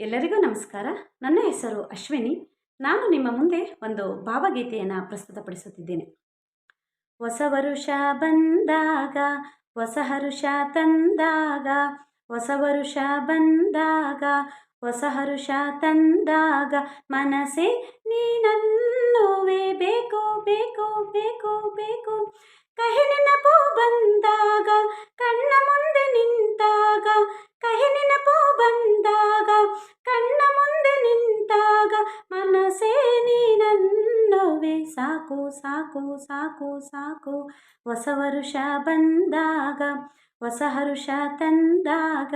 ಎಲ್ಲರಿಗೂ ನಮಸ್ಕಾರ. ನನ್ನ ಹೆಸರು ಅಶ್ವಿನಿ. ನಾನು ನಿಮ್ಮ ಮುಂದೆ ಒಂದು ಭಾವಗೀತೆಯನ್ನು ಪ್ರಸ್ತುತಪಡಿಸುತ್ತಿದ್ದೇನೆ. ಹೊಸ ವರುಷ ಬಂದಾಗ, ಹೊಸ ಹರುಷ ತಂದಾಗ, ಹೊಸ ವರುಷ ಬಂದಾಗ, ಹೊಸ ಹರುಷ ತಂದಾಗ ಮನಸ್ಸೇ ನೀನನ್ನುವೆ. ಬೇಕು ಬೇಕು ಬೇಕು ಬೇಕು. ಕಹಿ ನೆನಪು ಬಂದಾಗ, ಕಣ್ಣ ಮುಂದೆ ನಿಂತಾಗ, ಕಹಿ ನೆನಪು ಬಂದಾಗ ಕಣ್ಣ ಮುಂದೆ ನಿಂತಾಗ ಮನಸ್ಸೇ ನನ್ನವೇ ಸಾಕು ಸಾಕು ಸಾಕು ಸಾಕು. ಹೊಸ ವರುಷ ಬಂದಾಗ, ಹೊಸ ಹರುಷ ತಂದಾಗ,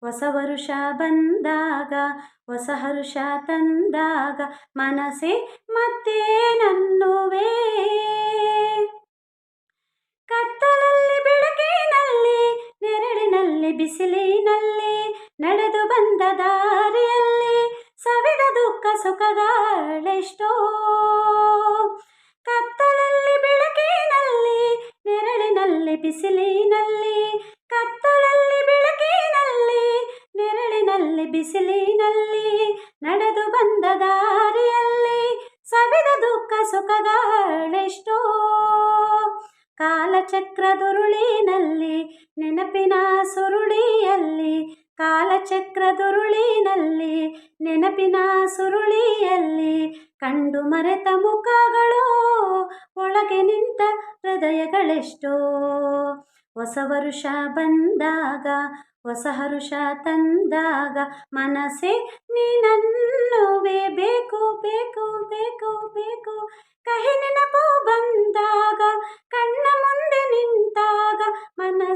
ಹೊಸ ವರುಷ ಬಂದಾಗ, ಹೊಸ ಹರುಷ ತಂದಾಗ ಮನಸ್ಸೇ ಮತ್ತೆ ನನ್ನುವೇ. ಕತ್ತಲಲ್ಲಿ, ಬೆಳಕಿನಲ್ಲಿ, ನೆರಳಿನಲ್ಲಿ, ಬಿಸಿಲಿನಲ್ಲಿ ನಡೆದು ಬಂದ ದಾರಿಯಲ್ಲಿ ಸವಿದ ದುಃಖ ಸುಖಗಳೆಷ್ಟೋ. ಕತ್ತಲಲ್ಲಿ, ಬೆಳಕಿನಲ್ಲಿ, ನೆರಳಿನಲ್ಲಿ, ಬಿಸಿಲಿನಲ್ಲಿ. ಕತ್ತಲಲ್ಲಿ, ಬೆಳಕಿನಲ್ಲಿ, ನೆರಳಿನಲ್ಲಿ, ಬಿಸಿಲಿನಲ್ಲಿ. ನಡೆದು ಬಂದ ದಾರಿಯಲ್ಲಿ ಸವಿದ ದುಃಖ, ಸುಖಗಳೆಷ್ಟೋ. ಕಾಲಚಕ್ರದುರುಳಿನಲ್ಲಿ ನೆನಪಿನ ಸುರುಳಿಯಲ್ಲಿ ಕಾಲಚಕ್ರದುರುಳಿನಲ್ಲಿ, ನೆನಪಿನ ಸುರುಳಿಯಲ್ಲಿ ಕಂಡು ಮರೆತ ಮುಖಗಳು, ಒಳಗೆ ನಿಂತ ಹೃದಯಗಳೆಷ್ಟೋ. ಹೊಸ ವರುಷ ಬಂದಾಗ, ಹೊಸ ಹರುಷ ತಂದಾಗ ಮನಸ್ಸೇ ನೀನನ್ನುವೆ ಬೇಕು ಬೇಕು ಬೇಕು ಬೇಕು. ಕಹಿ ನೆನಪು ಬಂದಾಗ, ಕಣ್ಣ ಮುಂದೆ ನಿಂತಾಗ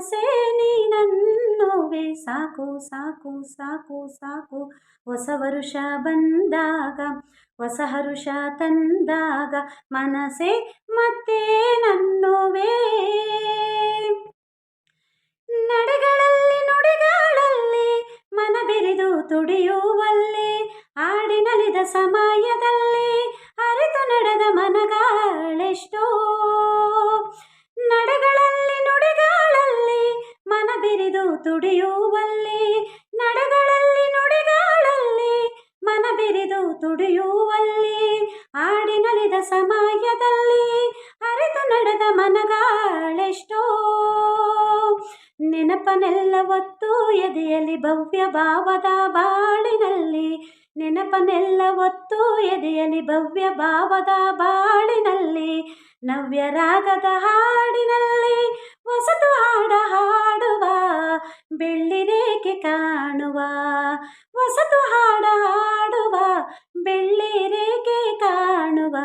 ಮನಸ್ಸೇ ನೀನನ್ನುವೆ ಸಾಕು ಸಾಕು ಸಾಕು ಸಾಕು. ಹೊಸ ವರುಷ ಬಂದಾಗ, ಹೊಸ ಹರುಷ ತಂದಾಗ ಮನಸೆ ಮತ್ತೆ ನನ್ನುವೆ ನಡೆಗಳಲ್ಲಿ, ನುಡಿಗಳಲ್ಲಿ, ಮನ ಬೆರೆದು ತುಡಿಯುವಲ್ಲಿ ಆಡಿನಲಿದ ಸಮಯದಲ್ಲಿ ಬೆರೆದು ತುಡಿಯುವಲ್ಲಿ, ನಡೆಗಳಲ್ಲಿ ನುಡಿಗಳಲ್ಲಿ, ಮನ ಬೆರೆದು ತುಡಿಯುವಲ್ಲಿ ಆಡಿನಲಿದ ಸಮಯದಲ್ಲಿ ಅರಿತು ನಡೆದ ಮನಗಳೆಷ್ಟೋ. ನೆನಪನೆಲ್ಲ ಒತ್ತು ಎದೆಯಲ್ಲಿ ಭವ್ಯ ಭಾವದ ಬಾಳಿನಲ್ಲಿ, ನೆನಪನೆಲ್ಲ ಒತ್ತು ಎದೆಯಲ್ಲಿ ಭವ್ಯ ಭಾವದ ಬಾಳಿನಲ್ಲಿ ನವ್ಯ ರಾಗದ ಹಾಡಿನಲ್ಲಿ, ಹೊಸತು ಹಾಡ ಹಾಡುವ ಬೆಳ್ಳಿರೇಕೆ ಕಾಣುವ, ಹೊಸತು ಹಾಡ ಹಾಡುವ ಬೆಳ್ಳಿರೇಕೆ ಕಾಣುವ.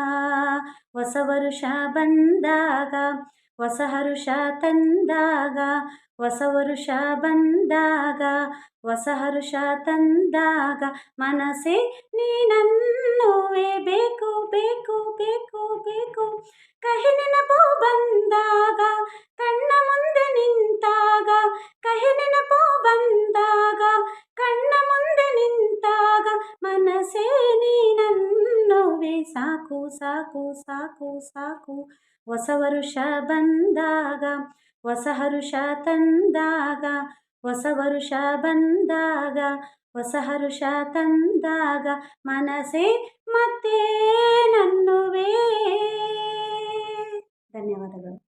ಹೊಸ ವರುಷ ಬಂದಾಗ, ಹೊಸ ಹರುಷ ತಂದಾಗ, ಹೊಸ ವರುಷ ಬಂದಾಗ, ಹೊಸ ಹರುಷ ತಂದಾಗ, ಮನಸ್ಸೇ ನೀನನ್ನುವೆ ಸಾಕು ಸಾಕು ಸಾಕು ಸಾಕು. ಹೊಸ ವರುಷ ಬಂದಾಗ, ಹೊಸ ಹರುಷ ತಂದಾಗ, ಹೊಸ ವರುಷ ಬಂದಾಗ, ಹೊಸ ಹರುಷ ತಂದಾಗ ಮನಸ್ಸೇ ಮತ್ತೆ ನನ್ನುವೇ ಧನ್ಯವಾದಗಳು.